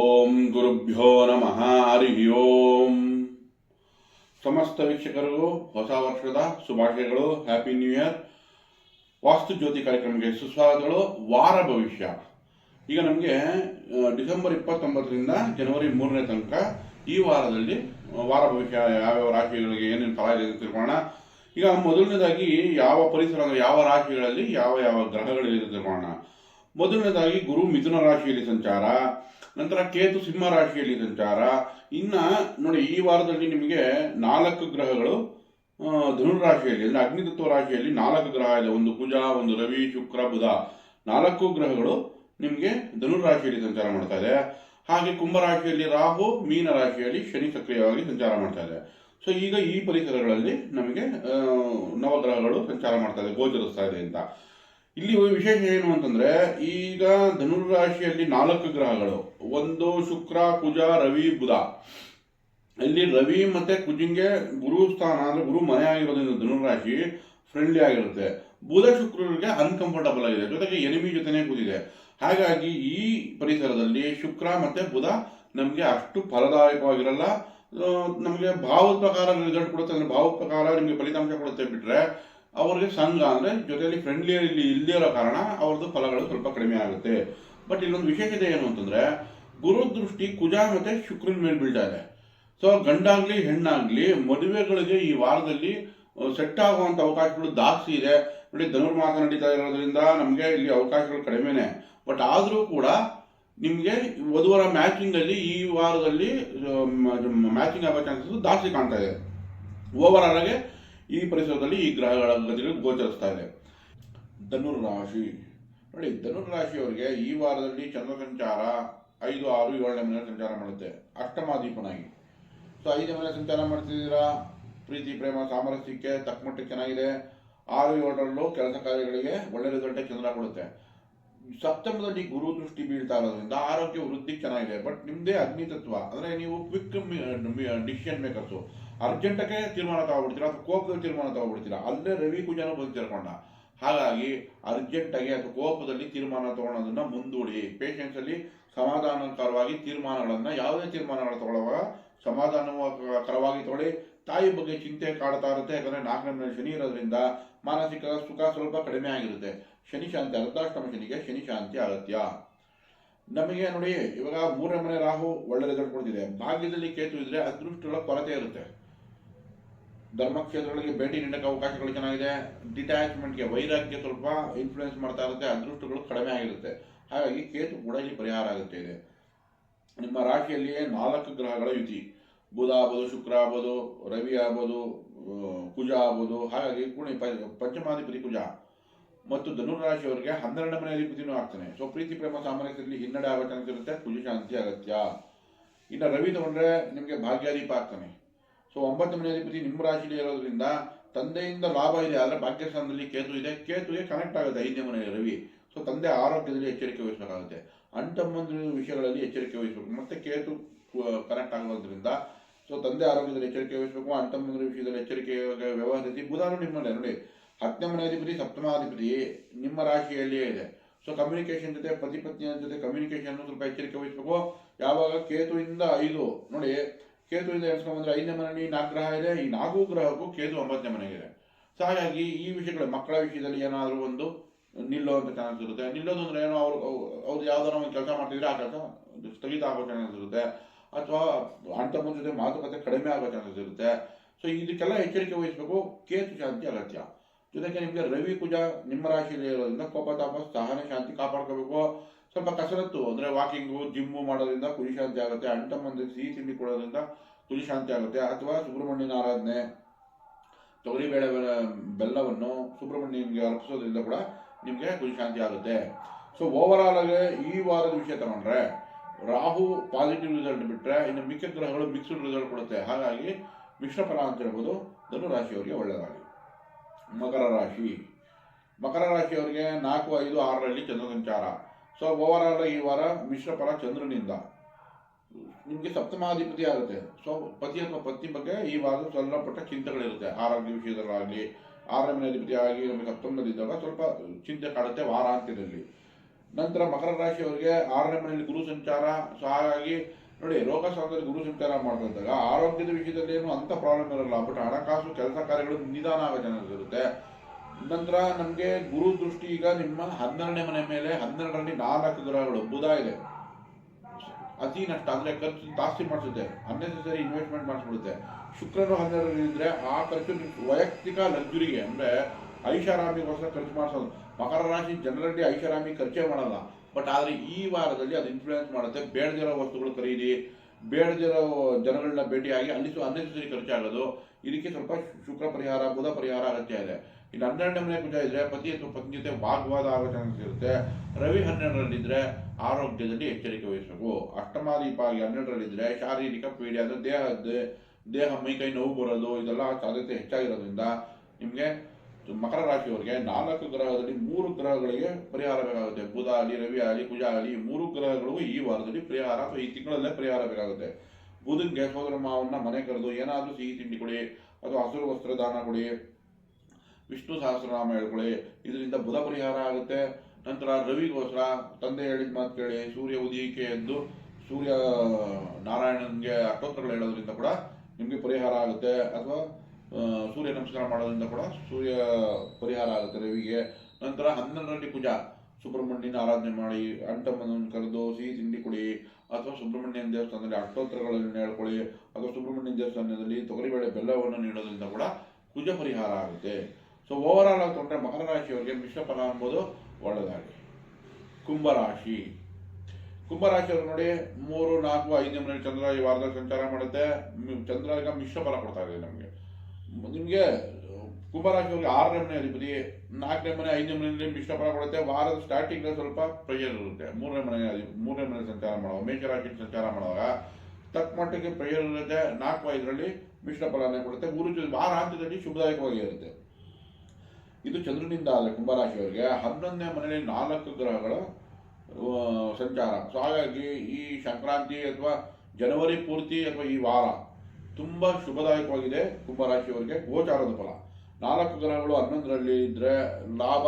ಓಂ ಗುರುಭ್ಯೋ ನಮಃ, ಹರಿ ಓಂ. ಸಮಸ್ತ ವೀಕ್ಷಕರಿಗೂ ಹೊಸ ವರ್ಷದ ಶುಭಾಶಯಗಳು happy new year Vastu Jyoti ಕಾರ್ಯಕ್ರಮಕ್ಕೆ ಸುಸ್ವಾಗತಗಳು, ವಾರ ಭವಿಷ್ಯ. ಈಗ ನಮಗೆ ಡಿಸೆಂಬರ್ ಇಪ್ಪತ್ತೊಂಬತ್ತರಿಂದ ಜನವರಿ ಮೂರನೇ ತನಕ ಈ ವಾರದಲ್ಲಿ ವಾರ ಭವಿಷ್ಯ ಯಾವ್ಯಾವ ರಾಶಿಗಳಿಗೆ ಏನೇನು ಫಲ ಇದೆ ಅಂತ ತಿಳ್ಕೊಳ್ಳೋಣ. ಈಗ ಮೊದಲನೇದಾಗಿ ಯಾವ ಪರಿಸರ, ಯಾವ ರಾಶಿಗಳಲ್ಲಿ ಯಾವ ಯಾವ ಗ್ರಹಗಳಿದೆ ಅಂತ ತಿಳ್ಕೊಳ್ಳೋಣ. ಮೊದಲನೇದಾಗಿ ಗುರು ಮಿಥುನ ರಾಶಿಯಲ್ಲಿ ಸಂಚಾರ. ನಂತರ ಕೇತು ಸಿಂಹ ರಾಶಿಯಲ್ಲಿ ಸಂಚಾರ ಇನ್ನ ನೋಡಿ, ಈ ವಾರದಲ್ಲಿ ನಿಮಗೆ ನಾಲ್ಕು ಗ್ರಹಗಳು ಧನುರಾಶಿಯಲ್ಲಿ ಧನುರ್ ರಾಶಿಯಲ್ಲಿ ಅಂದ್ರೆ ಅಗ್ನಿತತ್ವ ರಾಶಿಯಲ್ಲಿ ನಾಲ್ಕು ಗ್ರಹ ಇದೆ. ಒಂದು ಕುಜ, ಒಂದು ರವಿ, ಶುಕ್ರ, ಬುಧ. ನಾಲ್ಕು ಗ್ರಹಗಳು ನಿಮಗೆ ಧನುರಾಶಿಯಲ್ಲಿ ಸಂಚಾರ ಮಾಡ್ತಾ ಇದೆ. ಹಾಗೆ ಕುಂಭ ರಾಶಿಯಲ್ಲಿ ರಾಹು, ಮೀನ ರಾಶಿಯಲ್ಲಿ ಶನಿ ಸಕ್ರಿಯವಾಗಿ ಸಂಚಾರ ಮಾಡ್ತಾ ಇದೆ. ಸೊ ಈಗ ಈ ಪರಿಸರಗಳಲ್ಲಿ ನಮಗೆ ನವಗ್ರಹಗಳು ಸಂಚಾರ ಮಾಡ್ತಾ ಇದೆ, ಗೋಚರಿಸ್ತಾ ಇದೆ ಅಂತ. ಇಲ್ಲಿ ವಿಶೇಷ ಏನು ಅಂತಂದ್ರೆ, ಈಗ ಧನುರಾಶಿಯಲ್ಲಿ ನಾಲ್ಕು ಗ್ರಹಗಳು. ಒಂದು ಶುಕ್ರ, ಕುಜ, ರವಿ, ಬುಧ. ಇಲ್ಲಿ ರವಿ ಮತ್ತೆ ಕುಜಿಂಗೆ ಗುರು ಸ್ಥಾನ, ಅಂದ್ರೆ ಗುರು ಮನೆ ಆಗಿರೋದ್ರಿಂದ ಧನುರಾಶಿ ರಾಶಿ ಫ್ರೆಂಡ್ಲಿ ಆಗಿರುತ್ತೆ. ಬುಧ ಶುಕ್ರರಿಗೆ ಅನ್ಕಂಫರ್ಟಬಲ್ ಆಗಿದೆ. ಜೊತೆಗೆ ಎನಿಮಿ ಜೊತೆನೆ ಕೂತಿದೆ. ಹಾಗಾಗಿ ಈ ಪರಿಸರದಲ್ಲಿ ಶುಕ್ರ ಮತ್ತೆ ಬುಧ ನಮಗೆ ಅಷ್ಟು ಫಲದಾಯಕವಾಗಿರಲ್ಲ. ನಮಗೆ ಭಾವದ ಪ್ರಕಾರ ರಿಸಲ್ಟ್ ಕೊಡುತ್ತೆ, ಅಂದ್ರೆ ಭಾವ ಪ್ರಕಾರ ನಿಮಗೆ ಫಲಿತಾಂಶ ಕೊಡುತ್ತೆ ಬಿಟ್ರೆ ಅವ್ರಿಗೆ ಸಂಘ ಅಂದ್ರೆ ಜೊತೆಯಲ್ಲಿ ಫ್ರೆಂಡ್ಲಿ ಇಲ್ಲಿ ಇಲ್ಲದೇ ಇರೋ ಕಾರಣ ಅವ್ರದ್ದು ಫಲಗಳು ಸ್ವಲ್ಪ ಕಡಿಮೆ ಆಗುತ್ತೆ. ಬಟ್ ಇಲ್ಲೊಂದು ವಿಶೇಷತೆ ಏನು ಅಂತಂದ್ರೆ ಗುರು ದೃಷ್ಟಿ ಕುಜ ಮತ್ತೆ ಶುಕ್ರನ ಮೇಲೆ ಬೀಳ್ತಾ ಇದೆ ಸೊ ಗಂಡಾಗ್ಲಿ, ಹೆಣ್ಣಾಗ್ಲಿ, ಮದುವೆಗಳಿಗೆ ಈ ವಾರದಲ್ಲಿ ಸೆಟ್ ಆಗುವಂಥ ಅವಕಾಶಗಳು ಜಾಸ್ತಿ ಇದೆ. ನೋಡಿ, ಧನುರ್ಮಾಸ ನಡೀತಾ ಇರೋದ್ರಿಂದ ನಮಗೆ ಇಲ್ಲಿ ಅವಕಾಶಗಳು ಕಡಿಮೆನೆ. ಬಟ್ ಆದರೂ ಕೂಡ ನಿಮಗೆ ವಧುವರ ಮ್ಯಾಚಿಂಗ್ ಅಲ್ಲಿ ಈ ವಾರದಲ್ಲಿ ಮ್ಯಾಚಿಂಗ್ ಆಗೋ ಚಾನ್ಸಸ್ ಜಾಸ್ತಿ ಕಾಣ್ತಾ ಇದೆ. ಓವರ್ ಆಲ್ ಆಗಿ ಈ ಪರಿಸರದಲ್ಲಿ ಈ ಗ್ರಹಗಳ ಗತಿಗಳು ಗೋಚರಿಸ್ತಾ ಇದೆ. ಧನುರ್ ರಾಶಿ. ನೋಡಿ, ಧನುರ್ ರಾಶಿಯವರಿಗೆ ಈ ವಾರದಲ್ಲಿ ಚಂದ್ರ ಸಂಚಾರ ಐದು, ಆರು, ಏಳನೇ ಮನೆ ಸಂಚಾರ ಮಾಡುತ್ತೆ. ಅಷ್ಟಮಾದೀಪನಾಗಿ. ಸೊ, ಐದನೇ ಮನೆ ಸಂಚಾರ ಮಾಡ್ತಿದ್ದೀರಾ? ಪ್ರೀತಿ, ಪ್ರೇಮ, ಸಾಮರಸ್ಯಕ್ಕೆ ತಕ್ಕಮಟ್ಟಕ್ಕೆ ಚೆನ್ನಾಗಿದೆ. ಆರು, ಏಳರಲ್ಲೂ ಕೆಲಸ ಕಾರ್ಯಗಳಿಗೆ ಒಳ್ಳೆ ರಿಸಲ್ಟ್ ಚಂದ್ರ ಕೊಡುತ್ತೆ. ಸಪ್ತಮದಲ್ಲಿ ಗುರು ದೃಷ್ಟಿ ಬೀಳ್ತಾ ಇರೋದ್ರಿಂದ ಆರೋಗ್ಯ ವೃದ್ಧಿ ಚೆನ್ನಾಗಿದೆ. ಬಟ್ ನಿಮ್ಮದೇ ಅಗ್ನಿ ತತ್ವ ಅಂದ್ರೆ ನೀವು ಕ್ವಿಕ್ ಡಿಸಿಷನ್ ಮೇಕರ್ಸು ಅರ್ಜೆಂಟಕ್ಕೆ ತೀರ್ಮಾನ ತಗೊಬಿಡ್ತೀರಾ ಅಥವಾ ಕೋಪದಲ್ಲಿ ತೀರ್ಮಾನ ತಗೊಬಿಡ್ತೀರಾ? ಅಲ್ಲೇ ರವಿ ಕುಜಾನು ಬಂದು ಸೇರ್ಕೊಂಡ ಹಾಗಾಗಿ ಅರ್ಜೆಂಟಾಗಿ ಅಥವಾ ಕೋಪದಲ್ಲಿ ತೀರ್ಮಾನ ತಗೊಳ್ಳೋದನ್ನ ಮುಂದೂಡಿ. ಪೇಷನ್ಸ್ ಅಲ್ಲಿ ಸಮಾಧಾನಕರವಾಗಿ ತೀರ್ಮಾನಗಳನ್ನ, ಯಾವುದೇ ತೀರ್ಮಾನಗಳು ತಗೊಳ್ಳುವಾಗ ಸಮಾಧಾನಕರವಾಗಿ ತಗೊಳ್ಳಿ. ತಾಯಿ ಬಗ್ಗೆ ಚಿಂತೆ ಕಾಡ್ತಾ ಇರುತ್ತೆ. ಯಾಕಂದ್ರೆ ನಾಲ್ಕನೇ ಮನೆ ಶನಿ ಇರೋದ್ರಿಂದ ಮಾನಸಿಕ ಸುಖ ಸ್ವಲ್ಪ ಕಡಿಮೆ ಆಗಿರುತ್ತೆ. ಶನಿ ಶಾಂತಿ ಅರ್ಧಾಷ್ಟಮ ಶನಿಗೆ ಶನಿ ಶಾಂತಿ ಅಗತ್ಯ. ನಮಗೆ ನೋಡಿ, ಇವಾಗ ಮೂರನೇ ಮನೆ ರಾಹು ಒಳ್ಳೆ ರಿಸಲ್ಟ್ ಭಾಗ್ಯದಲ್ಲಿ ಕೇತು ಇದ್ರೆ ಅದೃಷ್ಟಗಳ ಕೊರತೆ ಇರುತ್ತೆ. ಧರ್ಮಕ್ಷೇತ್ರಗಳಿಗೆ ಭೇಟಿ ನೀಡಕ್ಕೆ ಅವಕಾಶಗಳು ಚೆನ್ನಾಗಿದೆ. ಡಿಟ್ಯಾಚ್ಮೆಂಟ್ಗೆ ವೈರಾಗ್ಯ ಸ್ವಲ್ಪ ಇನ್ಫ್ಲುಯೆನ್ಸ್ ಮಾಡ್ತಾ ಇರುತ್ತೆ. ಅದೃಷ್ಟಗಳು ಕಡಿಮೆ ಆಗಿರುತ್ತೆ. ಹಾಗಾಗಿ ಕೇತು ಕೂಡ ಇಲ್ಲಿ ಪರಿಹಾರ ಆಗುತ್ತೆ ಇದೆ. ನಿಮ್ಮ ರಾಶಿಯಲ್ಲಿಯೇ ನಾಲ್ಕು ಗ್ರಹಗಳ ಯುತಿ. ಬುಧ ಆಗ್ಬೋದು, ಶುಕ್ರ ಆಗ್ಬೋದು, ರವಿ ಆಗ್ಬೋದು ಕುಜ ಆಗ್ಬೋದು. ಹಾಗಾಗಿ ಕುಣಿ ಪಂಚಮಾಧಿಪತಿ ಕುಜ. ಮತ್ತು ಧನುರ್ ರಾಶಿಯವರಿಗೆ ಹನ್ನೆರಡು ಮನೆ ಅಧಿಪತಿನೂ ಆಗ್ತಾನೆ. ಸೊ ಪ್ರೀತಿ, ಪ್ರೇಮ ಸಾಮರಸ್ಯದಲ್ಲಿ ಹಿನ್ನಡೆ ಆಗೋ ಇರುತ್ತೆ. ಕುಜ ಶಾಂತಿ, ಅಗತ್ಯ. ಇನ್ನು ರವಿ ತಗೊಂಡ್ರೆ ನಿಮಗೆ ಭಾಗ್ಯಾದೀಪ ಆಗ್ತಾನೆ. ಸೊ ಒಂಬತ್ತು ಮನೆ ಅಧಿಪತಿ ನಿಮ್ಮ ರಾಶಿಯಲ್ಲಿ ಇರೋದ್ರಿಂದ ತಂದೆಯಿಂದ ಲಾಭ ಇದೆ, ಆದರೆ ಭಾಗ್ಯಸ್ಥಾನದಲ್ಲಿ ಕೇತು ಇದೆ. ಕೇತುಗೆ ಕನೆಕ್ಟ್ ಆಗುತ್ತೆ ಐದನೇ ಮನೆ ರವಿ. ಸೊ ತಂದೆ ಆರೋಗ್ಯದಲ್ಲಿ ಎಚ್ಚರಿಕೆ ವಹಿಸಬೇಕಾಗುತ್ತೆ. ಅಂಟಮ್ಮಂದ್ರ ವಿಷಯಗಳಲ್ಲಿ ಎಚ್ಚರಿಕೆ ವಹಿಸಬೇಕು. ಮತ್ತೆ ಕೇತು ಕನೆಕ್ಟ್ ಆಗೋದ್ರಿಂದ ಸೊ ತಂದೆ ಆರೋಗ್ಯದಲ್ಲಿ ಎಚ್ಚರಿಕೆ ವಹಿಸಬೇಕು ಅಂಟಮ್ಮಂದ್ರ ವಿಷಯದಲ್ಲಿ ಎಚ್ಚರಿಕೆ ವ್ಯವಹರಿಸಿ. ಬುಧಾನು ನಿಮ್ಮಲ್ಲೇ ನೋಡಿ. ಹತ್ತನೇ ಮನೆ ಅಧಿಪತಿ ಸಪ್ತಮಾಧಿಪತಿ ನಿಮ್ಮ ರಾಶಿಯಲ್ಲಿಯೇ ಇದೆ. ಸೊ ಕಮ್ಯುನಿಕೇಶನ್ ಜೊತೆ ಪತಿ ಜೊತೆ ಕಮ್ಯುನಿಕೇಶನ್ ಸ್ವಲ್ಪ ಎಚ್ಚರಿಕೆ ವಹಿಸಬೇಕು. ಯಾವಾಗ ಕೇತುವಿಂದ ಐದು, ನೋಡಿ. ಕೇತುವಿಂದ ಎಣಿಸ್ಕೊಂಡ್ಬಂದ್ರೆ ಐದನೇ ಮನೆಯಲ್ಲಿ ನಾಲ್ಕು ಗ್ರಹ ಇದೆ, ಈ ನಾಲ್ಕು ಗ್ರಹಕ್ಕೂ ಕೇತು ಒಂಬತ್ತನೇ ಮನೆಗಿದೆ. ಸೊ ಹಾಗಾಗಿ ಈ ವಿಷಯಗಳು ಮಕ್ಕಳ ವಿಷಯದಲ್ಲಿ ಏನಾದರೂ ಒಂದು ನಿಲ್ಲೋ ಅಂತ ಚಾನ್ಸ್ ಇರುತ್ತೆ. ನಿಲ್ಲೋದು ಅಂದ್ರೆ ಏನೋ ಅವ್ರು ಅವ್ರು ಯಾವ್ದಾರ ಒಂದು ಕೆಲಸ ಮಾಡ್ತಿದ್ರೆ ಆ ಕೆಲಸ ಸ್ಥಗಿತ ಆಗೋ ಚಾನ್ಸ್ ಇರುತ್ತೆ. ಅಥವಾ ಅಣ್ತಮ್ಮನ ಜೊತೆ ಮಾತುಕತೆ ಕಡಿಮೆ ಆಗೋ ಚಾನ್ಸಸ್ ಇರುತ್ತೆ. ಸೊ ಇದಕ್ಕೆಲ್ಲ ಎಚ್ಚರಿಕೆ ವಹಿಸಬೇಕು. ಕೇತು ಶಾಂತಿ ಅಗತ್ಯ. ಜೊತೆಗೆ ನಿಮಗೆ ರವಿ ಕುಜ ನಿಮ್ಮ ರಾಶಿಯಲ್ಲಿ ಇರೋದ್ರಿಂದ ಕೋಪ, ತಾಪ, ಸಹನೆ, ಶಾಂತಿ ಕಾಪಾಡ್ಕೋಬೇಕು. ಸ್ವಲ್ಪ ಕಸರತ್ತು, ಅಂದ್ರೆ ವಾಕಿಂಗು ಜಿಮ್ಮು ಮಾಡೋದ್ರಿಂದ ಕುಜಿ ಶಾಂತಿ ಆಗುತ್ತೆ. ಅಂಟಮ್ಮಂದಿಗೆ ಸಿಹಿ ತಿಂಡಿ ಕೊಡೋದ್ರಿಂದ ಕುಜಿ ಶಾಂತಿ ಆಗುತ್ತೆ. ಅಥವಾ ಸುಬ್ರಹ್ಮಣ್ಯನ ಆರಾಧನೆ ತೊಗರಿಬೇಳೆ ಬೇಳೆ ಬೆಲ್ಲವನ್ನು ಸುಬ್ರಹ್ಮಣ್ಯನಿಗೆ ಅರ್ಪಿಸೋದ್ರಿಂದ ಕೂಡ ನಿಮಗೆ ಕುಜಿ ಶಾಂತಿ ಆಗುತ್ತೆ. ಸೊ ಓವರ್ ಆಲ್ ಆಗಿ ಈ ವಾರದ ವಿಷಯ ತಗೊಂಡ್ರೆ, ರಾಹು ಪಾಸಿಟಿವ್ ರಿಸಲ್ಟ್ ಬಿಟ್ಟರೆ ಇನ್ನು ಮಿಕ್ಕ ಗ್ರಹಗಳು ಮಿಕ್ಸ್ಡ್ ರಿಸಲ್ಟ್ ಕೊಡುತ್ತೆ. ಹಾಗಾಗಿ ಮಿಶ್ರ ಫಲ ಅಂತ ಹೇಳ್ಬೋದು ಧನು ರಾಶಿಯವರಿಗೆ ಒಳ್ಳೆಯದಾಗಿ ಮಕರ ರಾಶಿ. ಮಕರ ರಾಶಿಯವರಿಗೆ ನಾಲ್ಕು, ಐದು, ಆರರಲ್ಲಿ ಚಂದ್ರ ಸಂಚಾರ ಸೊ ಓವರ್ ಆಲ್ ಈ ವಾರ ಮಿಶ್ರ ಫಲ ಚಂದ್ರನಿಂದ. ನಿಮಗೆ ಸಪ್ತಮಾಧಿಪತಿ ಆಗುತ್ತೆ. ಸೊ ಪತಿ ಅಥವಾ ಪತ್ನಿ ಬಗ್ಗೆ ಈ ವಾರ ಸ್ವಲ್ಪ ಪುಟ್ಟ ಚಿಂತೆಗಳಿರುತ್ತೆ. ಆರೋಗ್ಯ ವಿಷಯದಲ್ಲಾಗಲಿ, ಆರನೇ ಅಧಿಪತಿ ಆಗಿ ನಮಗೆ ಸಪ್ತಮದಲ್ಲಿದ್ದಾಗ ಸ್ವಲ್ಪ ಚಿಂತೆ ಕಾಡುತ್ತೆ ವಾರಾಂತ್ಯದಲ್ಲಿ ನಂತರ ಮಕರ ರಾಶಿಯವರಿಗೆ ಆರನೇ ಮನೆಯಲ್ಲಿ ಗುರು ಸಂಚಾರ ಸೊ ಹಾಗಾಗಿ ನೋಡಿ ರೋಗ ಗುರು ಸಂಚಾರ ಮಾಡಿದಾಗ ಆರೋಗ್ಯದ ವಿಷಯದಲ್ಲಿ ಏನು ಅಂತ ಪ್ರಾಬ್ಲಮ್ ಇರಲ್ಲ. ಬಟ್ ಹಣಕಾಸು, ಕೆಲಸ ಕಾರ್ಯಗಳು ನಿಧಾನ ಆಗೋ ಚಾನ್ಸಸ್ ಇರುತ್ತೆ ನಂತರ ನಮಗೆ ಗುರು ದೃಷ್ಟಿ ಈಗ ನಿಮ್ಮ ಹನ್ನೆರಡನೇ ಮನೆ ಮೇಲೆ ಹನ್ನೆರಡರಲ್ಲಿ ನಾಲ್ಕು ಗ್ರಹಗಳು, ಬುಧ ಇದೆ. ಅತಿ ನಷ್ಟ, ಅಂದರೆ ಖರ್ಚು ಜಾಸ್ತಿ ಮಾಡಿಸುತ್ತೆ. ಅನ್ನೆಸೆಸರಿ ಇನ್ವೆಸ್ಟ್ಮೆಂಟ್ ಮಾಡಿಸ್ಬಿಡುತ್ತೆ. ಶುಕ್ರನು ಹನ್ನೆರಡರಲ್ಲಿ ಆ ಖರ್ಚು ನಿಮ್ಮ ವೈಯಕ್ತಿಕ ಲಕ್ಸುರಿಗೆ ಅಂದ್ರೆ ಐಷಾರಾಮಿಗೋಸ್ಕರ ಖರ್ಚು ಮಾಡಿಸೋದು. ಮಕರ ರಾಶಿ ಜನರಲ್ಲಿ ಐಷಾರಾಮಿ ಖರ್ಚೇ ಮಾಡಲ್ಲ. ಬಟ್ ಆದ್ರೆ ಈ ವಾರದಲ್ಲಿ ಅದು ಇನ್ಫ್ಲೂಯೆನ್ಸ್ ಮಾಡುತ್ತೆ. ಬೇಡದಿರೋ ವಸ್ತುಗಳು ಖರೀದಿ ಬೇಡದಿರೋ ಜನಗಳನ್ನ ಭೇಟಿಯಾಗಿ ಅಲ್ಲಿ ಅನ್ನೆಸೆಸರಿ ಖರ್ಚಾಗೋದು. ಇದಕ್ಕೆ ಸ್ವಲ್ಪ ಶುಕ್ರ ಪರಿಹಾರ, ಬುಧ ಪರಿಹಾರ ಅಗತ್ಯ ಇದೆ. ಇನ್ನು ಹನ್ನೆರಡನೇ ಕುಜ ಇದ್ರೆ ಪತಿ ಅಥವಾ ಪತ್ನಿ ಜೊತೆ ವಾಗ್ವಾದ ಆಗೋ ಚಾನ್ಸ್ ಇರುತ್ತೆ. ರವಿ ಹನ್ನೆರಡರಲ್ಲಿದ್ರೆ ಆರೋಗ್ಯದಲ್ಲಿ ಎಚ್ಚರಿಕೆ ವಹಿಸಬೇಕು. ಅಷ್ಟಮಾದೀಪ ಆಗಿ ಹನ್ನೆರಡರಲ್ಲಿದ್ರೆ ಶಾರೀರಿಕ ಪೀಡೆ, ಅಂದ್ರೆ ದೇಹದ ದೇಹ ಮೈಕೈ ನೋವು ಬರೋದು, ಇದೆಲ್ಲ ಸಾಧ್ಯತೆ ಹೆಚ್ಚಾಗಿರೋದ್ರಿಂದ ನಿಮಗೆ ಮಕರ ರಾಶಿಯವರಿಗೆ ನಾಲ್ಕು ಗ್ರಹದಲ್ಲಿ ಮೂರು ಗ್ರಹಗಳಿಗೆ ಪರಿಹಾರ ಬೇಕಾಗುತ್ತೆ. ಬುಧ ಆಗಲಿ, ರವಿ ಆಗಲಿ ಕುಜ ಆಗಲಿ ಮೂರು ಗ್ರಹಗಳಿಗೂ ಈ ವಾರದಲ್ಲಿ ಪರಿಹಾರ ಅಥವಾ ಈ ತಿಂಗಳಲ್ಲೇ ಪರಿಹಾರ ಬೇಕಾಗುತ್ತೆ. ಬುಧನ್ಗೆ ಸೋದರ ಮಾವನ್ನ ಮನೆ ಕರೆದು ಏನಾದರೂ ಸಿಹಿ ತಿಂಡಿ ಕೊಡಿ ಅಥವಾ ಹಸಿರು ವಸ್ತ್ರ ದಾನ ಕೊಡಿ ವಿಷ್ಣು ಸಹಸ್ರನಾಮ ಹೇಳ್ಕೊಳ್ಳಿ ಇದರಿಂದ ಬುಧ ಪರಿಹಾರ ಆಗುತ್ತೆ. ನಂತರ ರವಿಗೋಸ್ಕರ ತಂದೆ ಹೇಳಿದ ಮಾತು ಕೇಳಿ, ಸೂರ್ಯ ಉದಯಕ್ಕೆ ಎಂದು ಸೂರ್ಯ, ನಾರಾಯಣನಿಗೆ ಅಷ್ಟೋತ್ತರಗಳು ಹೇಳೋದ್ರಿಂದ ಕೂಡ ನಿಮಗೆ ಪರಿಹಾರ ಆಗುತ್ತೆ. ಅಥವಾ ಸೂರ್ಯ ನಮಸ್ಕಾರ ಮಾಡೋದ್ರಿಂದ ಕೂಡ ಸೂರ್ಯ ಪರಿಹಾರ ಆಗುತ್ತೆ ರವಿಗೆ. ನಂತರ ಹನ್ನೊಂದರಲ್ಲಿ ಪೂಜಾ. ಸುಬ್ರಹ್ಮಣ್ಯನ ಆರಾಧನೆ ಮಾಡಿ ಅಂಟಮ್ಮನನ್ನು ಕರೆದು ಸಿಹಿ ತಿಂಡಿ ಕೊಡಿ, ಅಥವಾ ಸುಬ್ರಹ್ಮಣ್ಯನ ದೇವಸ್ಥಾನದಲ್ಲಿ ಅಷ್ಟೋತ್ತರಗಳನ್ನು ಹೇಳ್ಕೊಳ್ಳಿ, ಅಥವಾ ಸುಬ್ರಹ್ಮಣ್ಯನ ದೇವಸ್ಥಾನದಲ್ಲಿ ತೊಗರಿಬೇಳೆ ಬೆಲ್ಲವನ್ನು ನೀಡೋದ್ರಿಂದ ಕೂಡ ಕುಜ ಪರಿಹಾರ ಆಗುತ್ತೆ. ಸೊ ಓವರ್ ಆಲ್ ಆಗಿ ತೊಗೊಂಡ್ರೆ ಮಕರ ರಾಶಿಯವರಿಗೆ ಮಿಶ್ರ ಫಲ ಅನ್ಬೋದು ಒಳ್ಳೆಯದಾಗಿ ಕುಂಭರಾಶಿ ಕುಂಭರಾಶಿಯವರು ನೋಡಿ ಮೂರು ನಾಲ್ಕು ಐದನೇ ಮನೆ ಚಂದ್ರ ಈ ವಾರದಲ್ಲಿ ಸಂಚಾರ ಮಾಡುತ್ತೆ ಚಂದ್ರ ಈಗ ಮಿಶ್ರ ಫಲ ಕೊಡ್ತಾ ಇದೆ ನಮಗೆ ನಿಮಗೆ ಕುಂಭರಾಶಿಯವರಿಗೆ ಆರನೇ ಮನೆ ಅಧಿಪತಿ ನಾಲ್ಕನೇ ಮನೆ ಐದನೇ ಮನೆಯಲ್ಲಿ ಮಿಶ್ರ ಫಲ ಕೊಡುತ್ತೆ ವಾರದ ಸ್ಟಾರ್ಟಿಂಗ್ ಸ್ವಲ್ಪ ಪ್ರೆಷರ್ ಇರುತ್ತೆ. ಮೂರನೇ ಮನೆ ಮೂರನೇ ಮನೆ ಸಂಚಾರ ಮಾಡುವಾಗ ಮೇಷರಾಶಿ ಸಂಚಾರ ಮಾಡುವಾಗ ತಕ್ಕ ಮಟ್ಟಿಗೆ ಪ್ರೆಷರ್ ಇರುತ್ತೆ. ನಾಲ್ಕು, ಐದರಲ್ಲಿ ಮಿಶ್ರ ಫಲನೇ ಕೊಡುತ್ತೆ. ಜೊ- ವಾರಾಂತ್ಯದಲ್ಲಿ ಶುಭದಾಯಕವಾಗಿ ಇರುತ್ತೆ. ಇದು ಚಂದ್ರನಿಂದ ಆದರೆ ಕುಂಭರಾಶಿಯವರಿಗೆ ಹನ್ನೊಂದನೇ ಮನೆಯಲ್ಲಿ ನಾಲ್ಕು ಗ್ರಹಗಳ ಸಂಚಾರ. ಸೊ, ಹಾಗಾಗಿ ಈ ಸಂಕ್ರಾಂತಿ ಅಥವಾ ಜನವರಿ ಪೂರ್ತಿ ಅಥವಾ ಈ ವಾರ ತುಂಬ ಶುಭದಾಯಕವಾಗಿದೆ ಕುಂಭರಾಶಿಯವರಿಗೆ ಗೋಚಾರದ ಫಲ. ನಾಲ್ಕು ಗ್ರಹಗಳು ಹನ್ನೊಂದರಲ್ಲಿ ಇದ್ದರೆ ಲಾಭ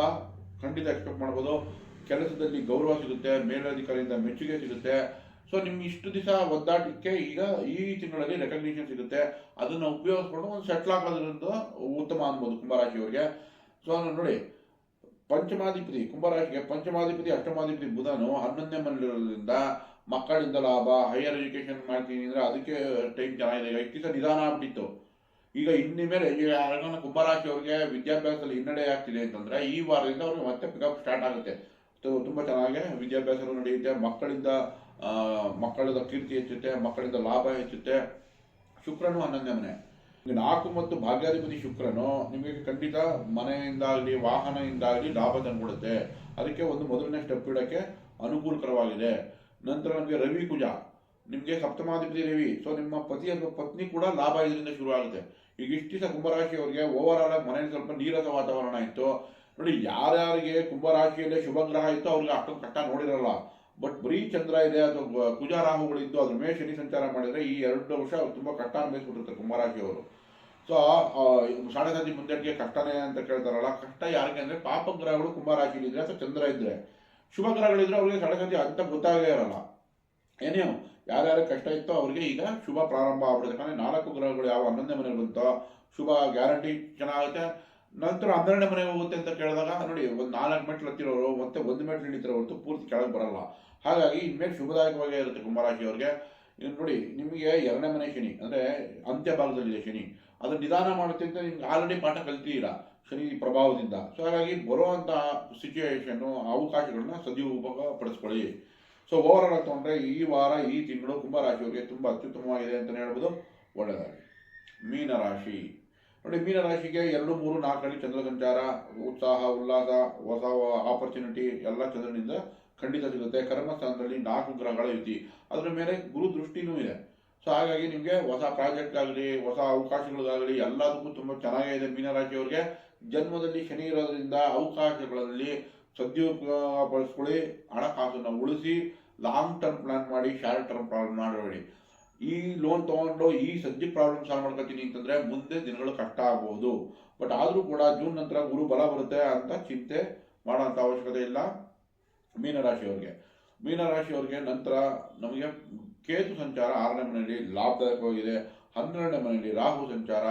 ಖಂಡಿತ ಎಕ್ಸ್ಪೆಕ್ಟ್ ಮಾಡ್ಬೋದು. ಕೆಲಸದಲ್ಲಿ ಗೌರವ ಸಿಗುತ್ತೆ, ಮೇಲಧಿಕಾರಿಯಿಂದ ಮೆಚ್ಚುಗೆ ಸಿಗುತ್ತೆ. ಸೊ, ನಿಮ್ಗೆ ಇಷ್ಟು ದಿವಸ ಒದ್ದಾಟಕ್ಕೆ ಈಗ ಈ ತಿಂಗಳಲ್ಲಿ ರೆಕಗ್ನಿಷನ್ ಸಿಗುತ್ತೆ. ಅದನ್ನು ಉಪಯೋಗಿಸ್ಕೊಂಡು ಒಂದು ಸೆಟ್ಲ್ ಆಗೋದ್ರಿಂದ ಉತ್ತಮ ಅನ್ಬೋದು ಕುಂಭರಾಶಿಯವರಿಗೆ. ಸೊ ನೋಡಿ, ಪಂಚಮಾಧಿಪತಿ, ಕುಂಭರಾಶಿಗೆ ಪಂಚಮಾಧಿಪತಿ, ಅಷ್ಟಮಾಧಿಪತಿ ಬುಧನು ಹನ್ನೊಂದನೇ ಮನೆಯಲ್ಲಿರೋದ್ರಿಂದ ಮಕ್ಕಳಿಂದ ಲಾಭ ಹೈಯರ್ ಎಜುಕೇಶನ್ ಮಾಡ್ತೀನಿ ಅಂದರೆ ಅದಕ್ಕೆ ಟೈಮ್ ಚೆನ್ನಾಗಿದೆ. ಈಗ ದಿವಸ ನಿಧಾನ ಆಗ್ಬಿಟ್ಟಿತ್ತು. ಈಗ ಇನ್ನು ಮೇಲೆ ಈಗ ಯಾರಿಗಾನ ಕುಂಭರಾಶಿಯವ್ರಿಗೆ ವಿದ್ಯಾಭ್ಯಾಸದಲ್ಲಿ ಹಿನ್ನಡೆ ಆಗ್ತಿದೆ ಅಂತಂದರೆ ಈ ವಾರದಿಂದ ಅವ್ರಿಗೆ ಮತ್ತೆ ಪಿಕಪ್ ಸ್ಟಾರ್ಟ್ ಆಗುತ್ತೆ. ತುಂಬ ಚೆನ್ನಾಗಿ ವಿದ್ಯಾಭ್ಯಾಸಗಳು ನಡೆಯುತ್ತೆ. ಮಕ್ಕಳಿಂದ ಮಕ್ಕಳದ ಕೀರ್ತಿ ಹೆಚ್ಚುತ್ತೆ, ಮಕ್ಕಳಿಂದ ಲಾಭ ಹೆಚ್ಚುತ್ತೆ. ಶುಕ್ರನು ಹನ್ನೊಂದನೇ ಮನೆ. ನಾಲ್ಕು ಮತ್ತು ಭಾಗ್ಯಾಧಿಪತಿ ಶುಕ್ರನು ನಿಮಗೆ ಖಂಡಿತ ಮನೆಯಿಂದಾಗಲಿ, ವಾಹನದಿಂದಾಗಲಿ ಲಾಭ ತಂದ್ಕೊಡುತ್ತೆ. ಅದಕ್ಕೆ ಒಂದು ಮೊದಲನೇ ಸ್ಟೆಪ್ ಇಡೋಕ್ಕೆ ಅನುಕೂಲಕರವಾಗಿದೆ. ನಂತರ ನಮಗೆ ರವಿ ಕುಜ. ನಿಮಗೆ ಸಪ್ತಮಾಧಿಪತಿ ರವಿ. ಸೊ ನಿಮ್ಮ ಪತಿ ಅಥವಾ ಪತ್ನಿ ಕೂಡ ಲಾಭ ಇದರಿಂದ ಶುರು ಆಗುತ್ತೆ. ಈಗ ಇಷ್ಟಿಸ ಕುಂಭರಾಶಿಯವರಿಗೆ ಓವರ್ ಆಲ್ ಆಗಿ ಮನೆಯಲ್ಲಿ ಸ್ವಲ್ಪ ನೀರಸ ವಾತಾವರಣ ಇತ್ತು. ನೋಡಿ, ಯಾರ್ಯಾರಿಗೆ ಕುಂಭರಾಶಿಯಲ್ಲಿ ಶುಭ ಗ್ರಹ ಇತ್ತು ಅವ್ರಿಗೆ ಅಷ್ಟೊಂದು ಕಷ್ಟ ನೋಡಿರಲ್ಲ. ಬಟ್ ಬರೀ ಚಂದ್ರ ಇದೆ ಅಥವಾ ಕುಜ ಅದ್ರ ಮೇಲೆ ಶನಿ ಸಂಚಾರ ಮಾಡಿದರೆ ಈ ಎರಡು ವರ್ಷ ತುಂಬಾ ಕಷ್ಟ ಅನ್ಭವಿಸ್ಬಿಟ್ಟಿರ್ತಾರೆ ಕುಂಭರಾಶಿಯವರು. ಸೊ ಸಾತಿ ಮುಂದೆಟ್ಟಿಗೆ ಕಷ್ಟನೇ ಅಂತ ಕೇಳ್ತಾರಲ್ಲ, ಕಷ್ಟ ಯಾರಿಗೆ ಅಂದರೆ ಪಾಪ ಗ್ರಹಗಳು ಕುಂಭರಾಶಿಲಿ ಇದ್ರೆ ಅಥವಾ ಚಂದ್ರ ಇದ್ರೆ. ಶುಭ ಗ್ರಹಗಳಿದ್ರೆ ಅವ್ರಿಗೆ ಸಡಗತಿ ಅಂತ ಗೊತ್ತಾಗೇ ಇರಲ್ಲ. ಏನೇ ಯಾರ್ಯಾರ ಕಷ್ಟ ಇತ್ತೋ ಅವ್ರಿಗೆ ಈಗ ಶುಭ ಪ್ರಾರಂಭ ಆಗ್ಬಿಡುತ್ತೆ. ಯಾಕಂದರೆ ನಾಲ್ಕು ಗ್ರಹಗಳು ಯಾವ ಹನ್ನೊಂದನೇ ಮನೆಗೆ ಬಂತೋ, ಶುಭ ಗ್ಯಾರಂಟಿ ಚೆನ್ನಾಗುತ್ತೆ. ನಂತರ ಹನ್ನೆರಡನೇ ಮನೆಗೆ ಹೋಗುತ್ತೆ ಅಂತ ಕೇಳಿದಾಗ, ನೋಡಿ, ಒಂದು ನಾಲ್ಕು ಮೆಟ್ಲು ಹತ್ತಿರೋರು ಮತ್ತೆ ಒಂದು ಮೆಟ್ಲು ಇಳಿತಿರೋ ಹೊರತು ಪೂರ್ತಿ ಕೆಳಗೆ ಬರಲ್ಲ. ಹಾಗಾಗಿ ಇನ್ಮೇಲೆ ಶುಭದಾಯಕವಾಗೇ ಇರುತ್ತೆ ಕುಂಭರಾಶಿಯವರಿಗೆ. ಇನ್ನು ನೋಡಿ, ನಿಮಗೆ ಎರಡನೇ ಮನೆ ಶನಿ, ಅಂದರೆ ಅಂತ್ಯ ಭಾಗದಲ್ಲಿದೆ ಶನಿ. ಅದು ನಿಧಾನ ಮಾಡುತ್ತೆ ಅಂತ ನಿಮ್ಗೆ ಆಲ್ರೆಡಿ ಪಾಠ ಕಲ್ತಿದ್ದೀರಾ ಶನಿ ಪ್ರಭಾವದಿಂದ. ಸೊ ಹಾಗಾಗಿ ಬರುವಂತಹ ಸಿಚುವೇಶನ್ನು ಅವಕಾಶಗಳನ್ನ ಸದುಪಯೋಗ ಪಡಿಸ್ಕೊಳ್ಳಿ ಸೊ ಓವರ್ ಆಲ್ ತಗೊಂಡ್ರೆ ಈ ವಾರ, ಈ ತಿಂಗಳು ಕುಂಭರಾಶಿಯವರಿಗೆ ತುಂಬ ಅತ್ಯುತ್ತಮವಾಗಿದೆ ಅಂತಲೇ ಹೇಳ್ಬೋದು. ಒಳ್ಳೆಯದಾಗಿ ಮೀನರಾಶಿ. ನೋಡಿ, ಮೀನರಾಶಿಗೆ ಎರಡು, ಮೂರು, ನಾಲ್ಕರಲ್ಲಿ ಚಂದ್ರ ಸಂಚಾರ, ಉತ್ಸಾಹ, ಉಲ್ಲಾಸ, ಹೊಸ ಆಪರ್ಚುನಿಟಿ ಎಲ್ಲ ಚಂದ್ರನಿಂದ ಖಂಡಿತ ಸಿಗುತ್ತೆ. ಕರ್ಮಸ್ಥಾನದಲ್ಲಿ ನಾಲ್ಕು ಗ್ರಹಗಳ ಯುತಿ ಅದರ ಮೇಲೆ ಗುರು ದೃಷ್ಟಿನೂ ಇದೆ. ಸೊ ಹಾಗಾಗಿ ನಿಮಗೆ ಹೊಸ ಪ್ರಾಜೆಕ್ಟ್ ಆಗಲಿ, ಹೊಸ ಅವಕಾಶಗಳಿಗಾಗಲಿ ಎಲ್ಲದಕ್ಕೂ ತುಂಬ ಚೆನ್ನಾಗೇ ಇದೆ ಮೀನರಾಶಿಯವರಿಗೆ ಜನ್ಮದಲ್ಲಿ ಶನಿ ಇರೋದ್ರಿಂದ ಅವಕಾಶಗಳಲ್ಲಿ ಸದ್ಯುಪಯೋಗಪಡಿಸ್ಕೊಳ್ಳಿ, ಹಣಕಾಸನ್ನು ಉಳಿಸಿ ಲಾಂಗ್ ಟರ್ಮ್ ಪ್ಲಾನ್ ಮಾಡಿ ಶಾರ್ಟ್ ಟರ್ಮ್ ಪ್ರಾಬ್ಲಮ್ ಮಾಡಬೇಡಿ ಈ ಲೋನ್ ತಗೊಂಡು ಈ ಸದ್ಯ ಪ್ರಾಬ್ಲಮ್ ಸಾಲ್ವ್ ಮಾಡ್ಕೊತೀನಿ ಅಂತಂದ್ರೆ ಮುಂದೆ ದಿನಗಳು ಕಷ್ಟ ಆಗಬಹುದು ಬಟ್ ಆದರೂ ಕೂಡ ಜೂನ್ ನಂತರ ಗುರು ಬಲ ಬರುತ್ತೆ ಅಂತ ಚಿಂತೆ ಮಾಡೋಂಥ ಅವಶ್ಯಕತೆ ಇಲ್ಲ. ಮೀನರಾಶಿಯವರಿಗೆ. ಮೀನರಾಶಿಯವ್ರಿಗೆ ನಂತರ ನಮಗೆ ಕೇತು ಸಂಚಾರ ಆರನೇ ಮನೆಯಲ್ಲಿ ಲಾಭದಾಯಕವಾಗಿದೆ. ಹನ್ನೆರಡನೇ ಮನೆಯಲ್ಲಿ ರಾಹು ಸಂಚಾರ.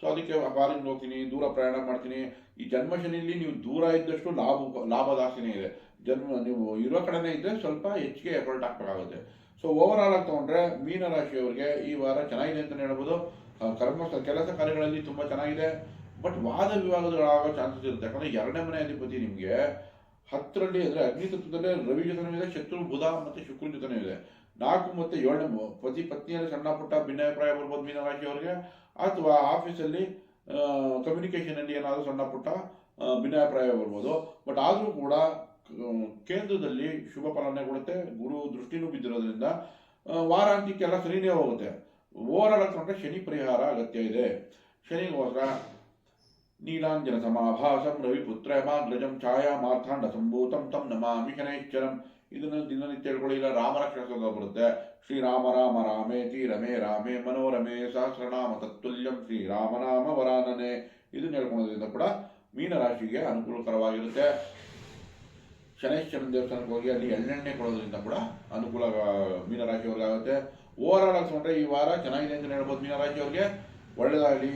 ಸೊ ಅದಕ್ಕೆ ಫಾರಿನ್ ಹೋಗ್ತೀನಿ, ದೂರ ಪ್ರಯಾಣ ಮಾಡ್ತೀನಿ. ಈ ಜನ್ಮಶನಿಯಲ್ಲಿ ನೀವು ದೂರ ಇದ್ದಷ್ಟು ಲಾಭ ಲಾಭ ಜಾಸ್ತಿನೇ ಇದೆ. ಜನ್ಮ, ನೀವು ಇರೋ ಕಡೆನೇ ಇದ್ದರೆ ಸ್ವಲ್ಪ ಹೆಚ್ಚಿಗೆ ಎಫರ್ಟ್ ಹಾಕಬೇಕಾಗುತ್ತೆ. ಸೊ ಓವರ್ ಆಲ್ ಆಗಿ ತೊಗೊಂಡ್ರೆ ಮೀನರಾಶಿಯವರಿಗೆ ಈ ವಾರ ಚೆನ್ನಾಗಿದೆ ಅಂತಲೇ ಹೇಳ್ಬೋದು. ಕರ್ಮ, ಕೆಲಸ ಕಾರ್ಯಗಳಲ್ಲಿ ತುಂಬ ಚೆನ್ನಾಗಿದೆ. ಬಟ್ ವಾದ ವಿವಾದಗಳಾಗೋ ಚಾನ್ಸಸ್ ಇರುತ್ತೆ. ಯಾಕಂದರೆ ಎರಡನೇ ಮನೆ ಅಧಿಪತಿ ನಿಮಗೆ ಹತ್ತರಲ್ಲಿ ಅಂದರೆ ಅಗ್ನಿ ತತ್ವದಲ್ಲೇ ರವಿ ಜೊತೆನೂ ಇದೆ, ಶತ್ರು ಬುಧ ಮತ್ತು ಶುಕ್ರ ಜೊತೆನೂ ಇದೆ. ನಾಲ್ಕು ಮತ್ತು ಏಳನೇ ಪತಿ ಪತ್ನಿಯಲ್ಲಿ ಸಣ್ಣ ಪುಟ್ಟ ಭಿನ್ನಾಭಿಪ್ರಾಯ ಬರ್ಬೋದು ಮೀನರಾಶಿಯವರಿಗೆ ಅಥವಾ ಆಫೀಸಲ್ಲಿ ಕಮ್ಯುನಿಕೇಷನಲ್ಲಿ ಏನಾದರೂ ಸಣ್ಣ ಪುಟ್ಟ ಭಿನ್ನಾಭಿಪ್ರಾಯ ಬರ್ಬೋದು. ಬಟ್ ಆದರೂ ಕೂಡ ಕೇಂದ್ರದಲ್ಲಿ ಶುಭ ಫಲನೆ ಕೊಡುತ್ತೆ. ಗುರು ದೃಷ್ಟಿನೂ ಬಿದ್ದಿರೋದ್ರಿಂದ ವಾರಾಂತ್ಯಕ್ಕೆಲ್ಲ ಸರಿನೇ ಹೋಗುತ್ತೆ. ಹಾಕೊಂಡ್ರೆ ಶನಿ ಪರಿಹಾರ ಅಗತ್ಯ ಇದೆ. ಶನಿಗೋಸ್ಕರ ನೀಲಾಂಜನ ಸಮಾಭಾಸಂ ರವಿಪುತ್ರ ಮಾಗ್ರಜಂ ಛಾಯಾ ಮಾರ್ಥಾಂಡ ಸಂಭೂತಂ ತಂ ನಮಾಮಿ ಶನೈಶ್ಚರಂ ಇದನ್ನು ದಿನನಿತ್ಯ ಹೇಳ್ಕೊಳ್ಳಿಲ್ಲ ಇಲ್ಲ ರಾಮರಕ್ಷಕ ಬರುತ್ತೆ ಶ್ರೀರಾಮ ರಾಮ ರಾಮೇತಿ ರಮೇ ರಾಮೇ ಮನೋರಮೆ ಸಹಸ್ರನಾಮ ತತ್ತುಲ್ಯಂ ಶ್ರೀರಾಮನಾಮ ವರಾನನೆ ಇದನ್ನು ಹೇಳ್ಕೊಳ್ಳೋದ್ರಿಂದ ಕೂಡ ಮೀನರಾಶಿಗೆ ಅನುಕೂಲಕರವಾಗಿರುತ್ತೆ। ಶನೈಶ್ಚರನ ದೇವಸ್ಥಾನಕ್ಕೆ ಹೋಗಿ ಅಲ್ಲಿ ಎಳ್ಳೆಣ್ಣೆ ಕೊಡೋದ್ರಿಂದ ಕೂಡ ಅನುಕೂಲ ಮೀನರಾಶಿಯವ್ರಿಗಾಗುತ್ತೆ. ಓವರ್ ಆಲ್ ಹಾಕ್ಸ್ಕೊಂಡ್ರೆ ಈ ವಾರ ಚೆನ್ನಾಗಿದೆ ಅಂತ ಹೇಳ್ಬೋದು ಮೀನರಾಶಿಯವ್ರಿಗೆ. ಒಳ್ಳೆಯದಾಗಲಿ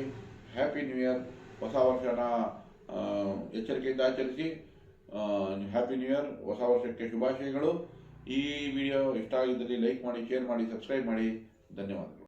ಹ್ಯಾಪಿ ನ್ಯೂ ಇಯರ್ ಹೊಸ ವರ್ಷನ ಎಚ್ಚರಿಕೆಯಿಂದ ಆಚರಿಸಿ ಹ್ಯಾಪಿ ನ್ಯೂ ಇಯರ್ ಹೊಸ ವರ್ಷಕ್ಕೆ ಶುಭಾಶಯಗಳು. ಈ ವಿಡಿಯೋ ಇಷ್ಟ ಆಗಿದ್ದಲ್ಲಿ ಲೈಕ್ ಮಾಡಿ ಶೇರ್ ಮಾಡಿ ಸಬ್ಸ್ಕ್ರೈಬ್ ಮಾಡಿ. ಧನ್ಯವಾದಗಳು.